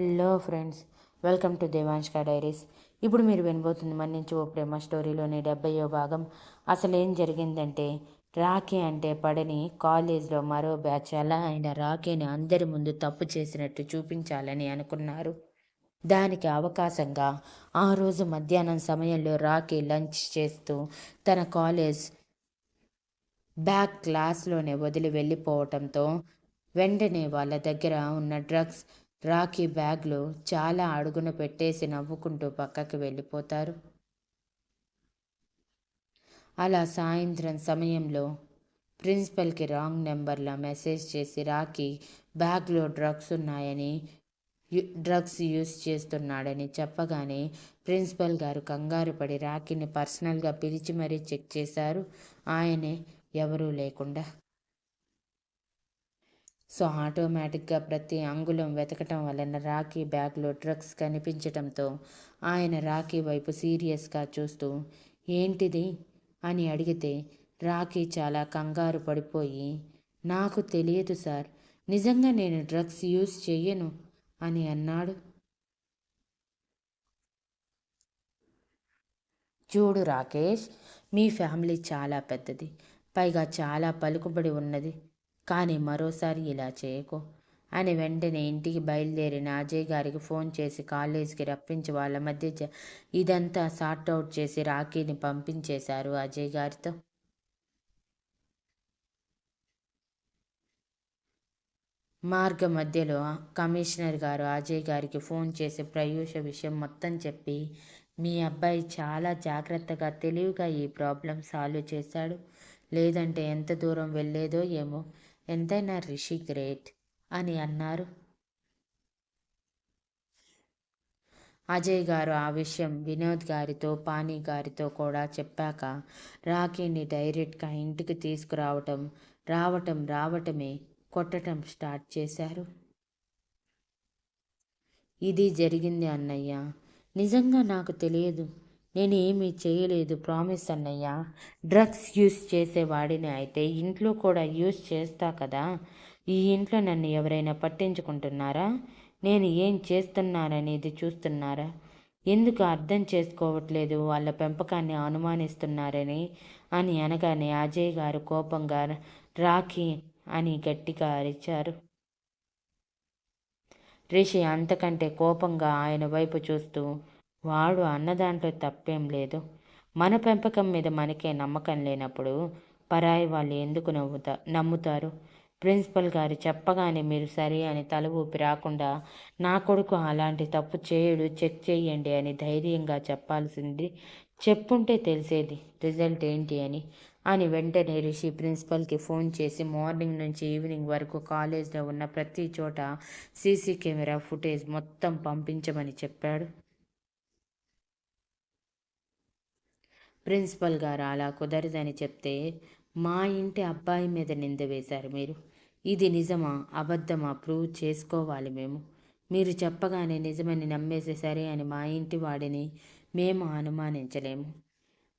Hello friends welcome to దేవాంష్కా diaries. ఇప్పుడు మీరు వినబోతుంది మన్నించి ఓ ప్రేమ స్టోరీలోని డెబ్బయో భాగం. అసలు ఏం జరిగిందంటే రాఖీ అంటే పడని కాలేజ్లో మరో బ్యాచ్ అలా ఆయన రాఖీని అందరి ముందు తప్పు చేసినట్టు చూపించాలని అనుకున్నారు. దానికి అవకాశంగా ఆ రోజు మధ్యాహ్నం సమయంలో రాఖీ లంచ్ చేస్తూ తన కాలేజ్ బ్యాక్ క్లాస్లోనే వదిలి వెళ్ళిపోవటంతో వెంటనే వాళ్ళ దగ్గర ఉన్న డ్రగ్స్ రాఖీ బ్యాగ్లో చాలా అడుగున పెట్టేసి నవ్వుకుంటూ పక్కకి వెళ్ళిపోతారు. అలా సాయంత్రం సమయంలో ప్రిన్సిపల్కి రాంగ్ నెంబర్ల మెసేజ్ చేసి రాఖీ బ్యాగ్లో డ్రగ్స్ ఉన్నాయని డ్రగ్స్ యూస్ చేస్తున్నాడని చెప్పగానే ప్రిన్సిపల్ గారు కంగారు పడి రాఖీని పర్సనల్గా పిలిచి మరీ చెక్ చేశారు. ఆయనే ఎవరూ లేకుండా సో ఆటోమేటిక్గా ప్రతి అంగుళం వెతకటం వలన రాఖీ బ్యాగ్లో డ్రగ్స్ కనిపించటంతో ఆయన రాఖీ వైపు సీరియస్గా చూస్తూ ఏంటిది? అని అడిగితే రాఖీ చాలా కంగారు పడిపోయి నాకు తెలియదు సార్ నిజంగా నేను డ్రగ్స్ యూజ్ చెయ్యను అని అన్నాడు. చూడు రాకేష్ మీ ఫ్యామిలీ చాలా పెద్దది పైగా చాలా పలుకుబడి ఉన్నది కానీ మరోసారి ఇలా చేయకు. అని వెంటనే ఇంటికి బయలుదేరిన అజయ్ గారికి ఫోన్ చేసి కాలేజీకి రప్పించి వాళ్ళ మధ్య ఇదంతా సార్ట్అవుట్ చేసి రాఖీని పంపించేశారు అజయ్ గారితో. మార్గ మధ్యలో కమిషనర్ గారు అజయ్ గారికి ఫోన్ చేసి ప్రయూష విషయం మొత్తం చెప్పి మీ అబ్బాయి చాలా జాగ్రత్తగా తెలివిగా ఈ ప్రాబ్లం సాల్వ్ చేశాడు. లేదంటే ఎంత దూరం వెళ్ళేదో ఏమో. ఎంతైనా రిషి గ్రేట్ అని అన్నారు. అజయ్ గారు ఆ విషయం వినోద్ గారితో పానీ గారితో కూడా చెప్పాక రాఖీని డైరెక్ట్గా ఇంటికి తీసుకురావటం రావటం రావటమే కొట్టటం స్టార్ట్ చేశారు. ఇది జరిగింది అన్నయ్య. నిజంగా నాకు తెలియదు. నేను ఏమీ చేయలేదు ప్రామిస్ అన్నయ్య. డ్రగ్స్ యూస్ చేసేవాడిని అయితే ఇంట్లో కూడా యూస్ చేస్తా కదా. ఈ ఇంట్లో నన్ను ఎవరైనా పట్టించుకుంటున్నారా? నేను ఏం చేస్తున్నాననేది చూస్తున్నారా? ఎందుకు అర్థం చేసుకోవట్లేదు? వాళ్ళ పెంపకాన్ని అనుమానిస్తున్నారని అని అనగానే అజయ్ గారు కోపంగా రాఖీ అని గట్టిగా అరిచారు. రిషి అంతకంటే కోపంగా ఆయన వైపు చూస్తూ వాడు అన్నదాంట్లో తప్పేం లేదు. మన పెంపకం మీద మనకే నమ్మకం లేనప్పుడు పరాయి వాళ్ళు ఎందుకు నవ్వుతా నమ్ముతారు? ప్రిన్సిపల్ గారు చెప్పగానే మీరు సరే అని తల ఊపి రాకుండా నా కొడుకు అలాంటి తప్పు చేయడు చెక్ చేయండి అని ధైర్యంగా చెప్పాల్సింది చెప్పుంటే తెలిసేది రిజల్ట్ ఏంటి అని. అని వెంటనే రిషి ప్రిన్సిపల్కి ఫోన్ చేసి మార్నింగ్ నుంచి ఈవినింగ్ వరకు కాలేజ్లో ఉన్న ప్రతి చోట సీసీ కెమెరా ఫుటేజ్ మొత్తం పంపించమని చెప్పాడు. ప్రిన్సిపల్ గారు అలా కుదరదని చెప్తే మా ఇంటి అబ్బాయి మీద నింద వేశారు మీరు. ఇది నిజమా? అబద్ధమా? ప్రూవ్ చేసుకోవాలి మేము. మీరు చెప్పగానే నిజమని నమ్మేసే సరే అని మా ఇంటి వాడిని మేము అనుమానించలేము.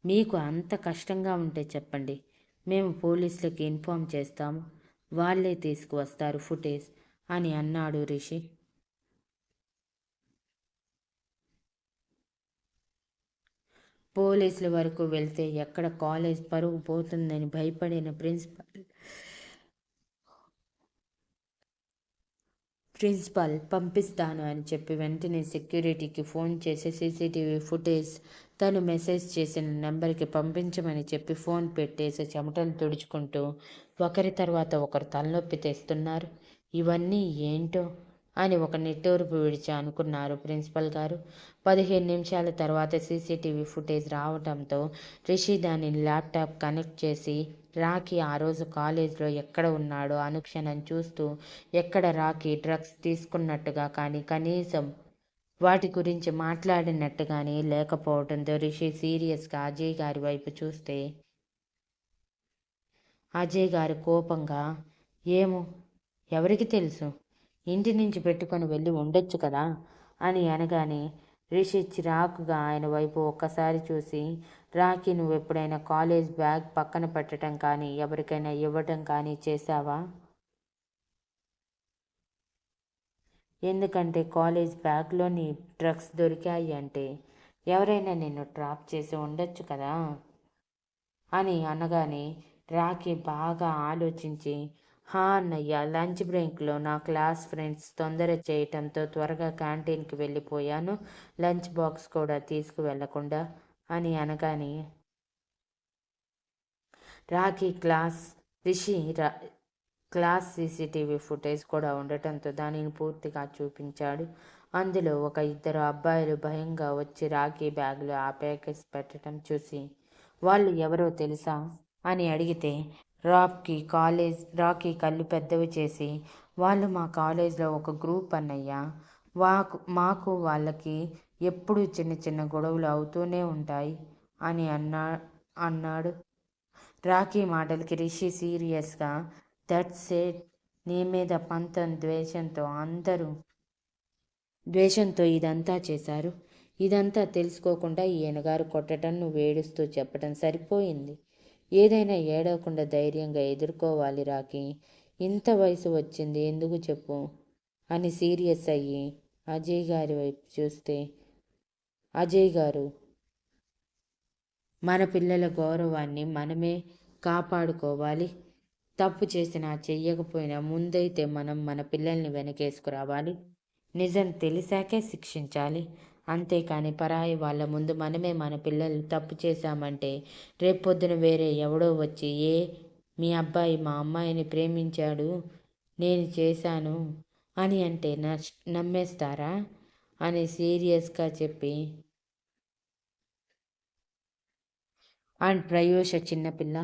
మీకు అంత కష్టంగా ఉంటే చెప్పండి. మేము పోలీసులకి ఇన్ఫామ్ చేస్తాము వాళ్ళే తీసుకువస్తారు ఫుటేజ్ అని అన్నాడు రిషి. పోలీసుల వరకు వెళ్తే ఎక్కడ కాలేజ్ పరువు పోతుందని భయపడిన ప్రిన్సిపల్. ప్రిన్సిపాల్ పంపిస్తాను అని చెప్పి వెంటనే సెక్యూరిటీకి ఫోన్ చేసి సీసీటీవీ ఫుటేజ్ తను మెసేజ్ చేసిన నెంబర్కి పంపించమని చెప్పి ఫోన్ పెట్టేసి చెమటలు తుడుచుకుంటూ ఒకరి తర్వాత ఒకరు తలనొప్పి తెస్తున్నారు. ఇవన్నీ ఏంటో అని ఒక నిట్టూర్పు విడిచి అనుకున్నారు ప్రిన్సిపల్ గారు. పదిహేను నిమిషాల తర్వాత సీసీటీవీ ఫుటేజ్ రావడంతో రిషి దానిని ల్యాప్టాప్ కనెక్ట్ చేసి రాఖీ ఆ రోజు కాలేజ్లో ఎక్కడ ఉన్నాడో అనుక్షణం చూస్తూ ఎక్కడ రాఖీ డ్రగ్స్ తీసుకున్నట్టుగా కానీ కనీసం వాటి గురించి మాట్లాడినట్టుగానే లేకపోవడంతో రిషి సీరియస్గా అజయ్ గారి వైపు చూస్తే అజయ్ గారు కోపంగా ఏమో ఎవరికి తెలుసు? ఇంటి నుంచి పెట్టుకొని వెళ్ళి ఉండొచ్చు కదా? అని అనగానే రిషి చిరాకుగా ఆయన వైపు ఒక్కసారి చూసి రాఖీ నువ్వు ఎప్పుడైనా కాలేజ్ బ్యాగ్ పక్కన పెట్టడం కానీ ఎవరికైనా ఇవ్వటం కానీ చేశావా? ఎందుకంటే కాలేజ్ బ్యాగ్లో నీ డ్రగ్స్ దొరికాయి అంటే ఎవరైనా నిన్ను ట్రాప్ చేసి ఉండొచ్చు కదా? అని అనగానే రాఖీ బాగా ఆలోచించి హా అన్నయ్య లంచ్ బ్రేక్లో నా క్లాస్ ఫ్రెండ్స్ తొందర చేయటంతో త్వరగా క్యాంటీన్కి వెళ్ళిపోయాను. లంచ్ బాక్స్ కూడా తీసుకువెళ్ళకుండా అని అనగానే రాఖీ క్లాస్ రిషి రా క్లాస్ సీసీటీవీ ఫుటేజ్ కూడా ఉండటంతో దానిని పూర్తిగా చూపించాడు. అందులో ఒక ఇద్దరు అబ్బాయిలు భయంగా వచ్చి రాఖీ బ్యాగ్లో ఆ ప్యాకెట్స్ పెట్టడం చూసి వాళ్ళు ఎవరో తెలుసా? అని అడిగితే రాక్కి కాలేజ్ రాకి కళ్ళు పెద్దవి చేసి వాళ్ళు మా కాలేజ్లో ఒక గ్రూప్ అన్నయ్య. వాకు మాకు వాళ్ళకి ఎప్పుడూ చిన్న చిన్న గొడవలు అవుతూనే ఉంటాయి అని అన్నా అన్నాడు. రాఖీ మాటలకి రిషి సీరియస్గా దట్స్ ఎట్ నీ మీద పంతం ద్వేషంతో అందరూ ద్వేషంతో ఇదంతా చేశారు. ఇదంతా తెలుసుకోకుండా ఈయనగారు కొట్టడం నువ్వు ఏడుస్తూ చెప్పడం సరిపోయింది. ఏదైనా ఏడవకుండా ధైర్యంగా ఎదుర్కోవాలి రాకి ఇంత వయసు వచ్చింది ఎందుకు చెప్పు? అని సీరియస్ అయ్యి అజయ్ గారి వైపు చూస్తే అజయ్ గారు మన పిల్లల గౌరవాన్ని మనమే కాపాడుకోవాలి. తప్పు చేసినా చెయ్యకపోయినా ముందైతే మనం మన పిల్లల్ని వెనకేసుకురావాలి. నిజం తెలిసాకే శిక్షించాలి. అంతేకాని పరాయి వాళ్ళ ముందు మనమే మన పిల్లలు తప్పు చేశామంటే రేపొద్దున వేరే ఎవడో వచ్చి ఏ మీ అబ్బాయి మా అమ్మాయిని ప్రేమించాడు నేను చేశాను అని అంటే నమ్మేస్తారా? అని సీరియస్గా చెప్పి అండ్ ప్రయోష చిన్నపిల్ల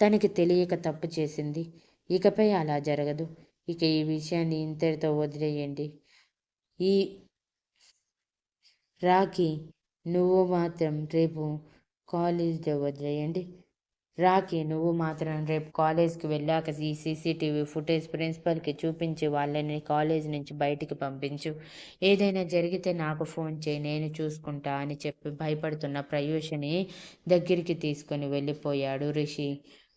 తనకి తెలియక తప్పు చేసింది. ఇకపై అలా జరగదు. ఇక ఈ విషయాన్ని ఇంతటితో వదిలేయండి. ఈ రాఖీ నువ్వు మాత్రం రేపు కాలేజ్లో వదిలేయండి. రాఖీ నువ్వు మాత్రం రేపు కాలేజ్కి వెళ్ళాక ఈ సీసీటీవీ ఫుటేజ్ ప్రిన్సిపల్కి చూపించి వాళ్ళని కాలేజ్ నుంచి బయటికి పంపించు. ఏదైనా జరిగితే నాకు ఫోన్ చేయి నేను చూసుకుంటా అని చెప్పి భయపడుతున్న ప్రయూషని దగ్గరికి తీసుకొని వెళ్ళిపోయాడు రిషి.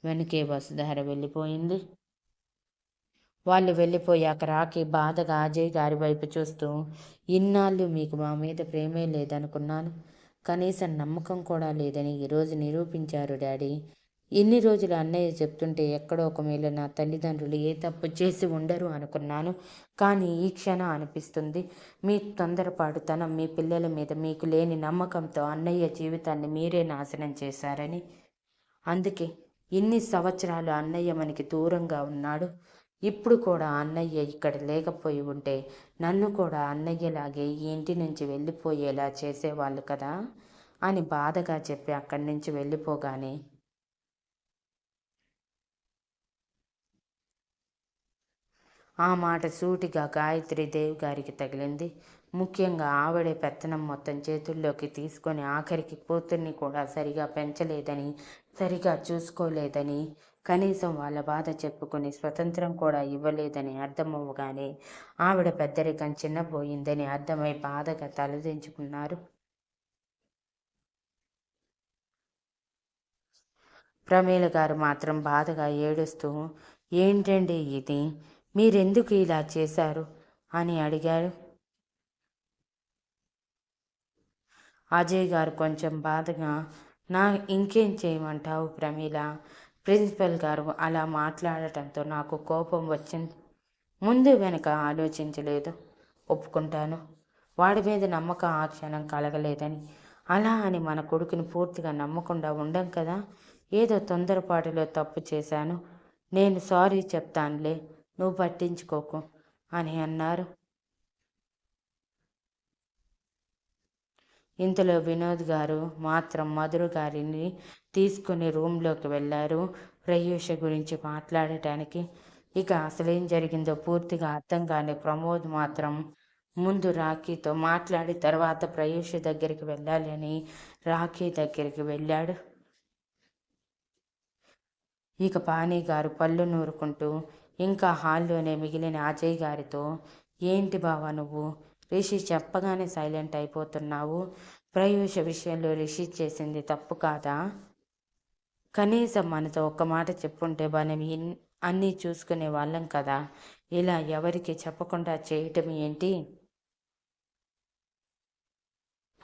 వెనకే వసుధార వెళ్ళిపోయింది. వాళ్ళు వెళ్ళిపోయాక రాకి బాధగా అజయ్ గారి వైపు చూస్తూ ఇన్నాళ్ళు మీకు మా మీద ప్రేమే లేదనుకున్నాను. కనీసం నమ్మకం కూడా లేదని ఈరోజు నిరూపించారు డాడీ. ఇన్ని రోజులు అన్నయ్య చెప్తుంటే ఎక్కడో ఒక మేలు నా తల్లిదండ్రులు ఏ తప్పు చేసి ఉండరు అనుకున్నాను. కానీ ఈ క్షణం అనిపిస్తుంది. మీ తొందరపాటుతనం మీ పిల్లల మీద మీకు లేని నమ్మకంతో అన్నయ్య జీవితాన్ని మీరే నాశనం చేశారని. అందుకే ఇన్ని సంవత్సరాలు అన్నయ్య మనకి దూరంగా ఉన్నాడు. ఇప్పుడు కూడా అన్నయ్య ఇక్కడ లేకపోయి ఉంటే నన్ను కూడా అన్నయ్యలాగే ఈ ఇంటి నుంచి వెళ్ళిపోయేలా చేసేవాళ్ళు కదా? అని బాధగా చెప్పి అక్కడి నుంచి వెళ్ళిపోగానే ఆ మాట సూటిగా గాయత్రి దేవ్ గారికి తగిలింది. ముఖ్యంగా ఆవిడే పెత్తనం మొత్తం చేతుల్లోకి తీసుకొని ఆఖరికి కూతుర్ని కూడా సరిగా పెంచలేదని సరిగా చూసుకోలేదని కనీసం వాళ్ళ బాధ చెప్పుకుని స్వతంత్రం కూడా ఇవ్వలేదని అర్థమవ్వగానే ఆవిడ పెద్దరికం చిన్నపోయిందని అర్థమై బాధగా తలదించుకున్నారు. ప్రమేల గారు మాత్రం బాధగా ఏడుస్తూ ఏంటండి ఇది? మీరెందుకు ఇలా చేశారు? అని అడిగారు. అజయ్ గారు కొంచెం బాధగా నా ఇంకేం చేయమంటావు ప్రమీల? ప్రిన్సిపల్ గారు అలా మాట్లాడటంతో నాకు కోపం వచ్చింది. ముందు వెనక ఆలోచించలేదు. ఒప్పుకుంటాను. వాడి మీద నమ్మకం ఆ క్షణం కలగలేదని. అలా అని మన కొడుకుని పూర్తిగా నమ్మకుండా ఉండం కదా? ఏదో తొందరపాటులో తప్పు చేశాను. నేను సారీ చెప్తానులే. నువ్వు పట్టించుకోకు అని అన్నారు. ఇంతలో వినోద్ గారు మాత్రం మధుర గారిని తీసుకుని రూమ్లోకి వెళ్ళారు. ప్రయూష గురించి మాట్లాడటానికి ఇక అసలేం జరిగిందో పూర్తిగా అర్థం కాని ప్రమోద్ మాత్రం ముందు రాఖీతో మాట్లాడి తర్వాత ప్రయూష దగ్గరికి వెళ్ళాలి అని రాఖీ దగ్గరికి వెళ్ళాడు. ఇక పానీ గారు పళ్ళు నూరుకుంటూ ఇంకా హాల్లోనే మిగిలిన అజయ్ గారితో ఏంటి బావా నువ్వు? రిషి చెప్పగానే సైలెంట్ అయిపోతున్నావు. ప్రయూష విషయంలో రిషి చేసింది తప్పు కాదా? కనీసం మనతో ఒక్క మాట చెప్పుంటే మనం అన్నీ చూసుకునే వాళ్ళం కదా. ఇలా ఎవరికి చెప్పకుండా చేయటం ఏంటి?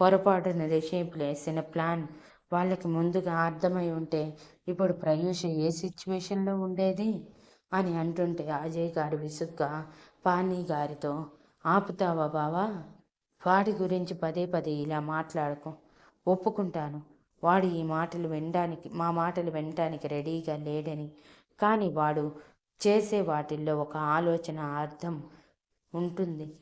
పొరపాటున రిషి వేసిన ప్లాన్ వాళ్ళకి ముందుగా అర్థమై ఉంటే ఇప్పుడు ప్రయూష ఏ సిచ్యువేషన్లో ఉండేది? అని అంటుంటే అజయ్ గారు విసుగ్గా పానీ గారితో ఆపుతావా బావా? వాడి గురించి పదే పదే ఇలా మాట్లాడుకో. ఒప్పుకుంటాను. వాడు ఈ మాటలు వినడానికి మా మాటలు వినడానికి రెడీగా లేడని. కానీ వాడు చేసే వాటిల్లో ఒక ఆలోచన అర్థం ఉంటుంది.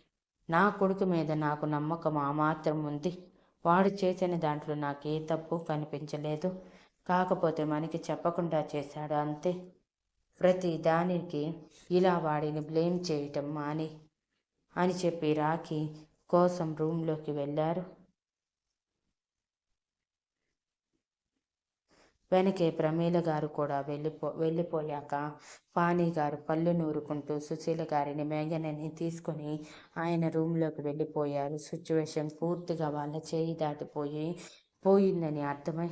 నా కొడుకు మీద నాకు నమ్మకం ఆ మాత్రం ఉంది. వాడు చేసిన దాంట్లో నాకు ఏ తప్పు కనిపించలేదు. కాకపోతే మనకి చెప్పకుండా చేశాడు అంతే. ప్రతి దానికి ఇలా వాడిని బ్లేమ్ చేయటం మాని. అని చెప్పి రాఖీ కోసం రూమ్లోకి వెళ్ళారు. వెనకే ప్రమీల గారు కూడా వెళ్ళిపో వెళ్ళిపోయాక పానీ గారు పళ్ళు నూరుకుంటూ సుశీల గారిని మేఘనని తీసుకొని ఆయన రూమ్లోకి వెళ్ళిపోయారు. సిచ్యువేషన్ పూర్తిగా వాళ్ళ చేయి దాటిపోయి పోయిందని అర్థమై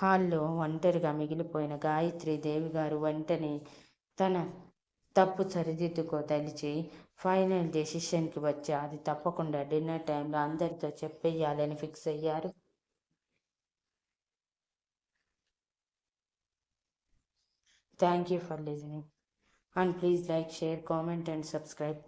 హాల్లో ఒంటరిగా మిగిలిపోయిన గాయత్రి దేవి గారు వెంటనే తన తప్పు సరిదిద్దుకోదలిచి ఫైనల్ డెసిషన్కి వచ్చి అది తప్పకుండా డిన్నర్ టైంలో అందరితో చెప్పేయాలని ఫిక్స్ అయ్యారు. Thank you for listening. And please like share comment and subscribe.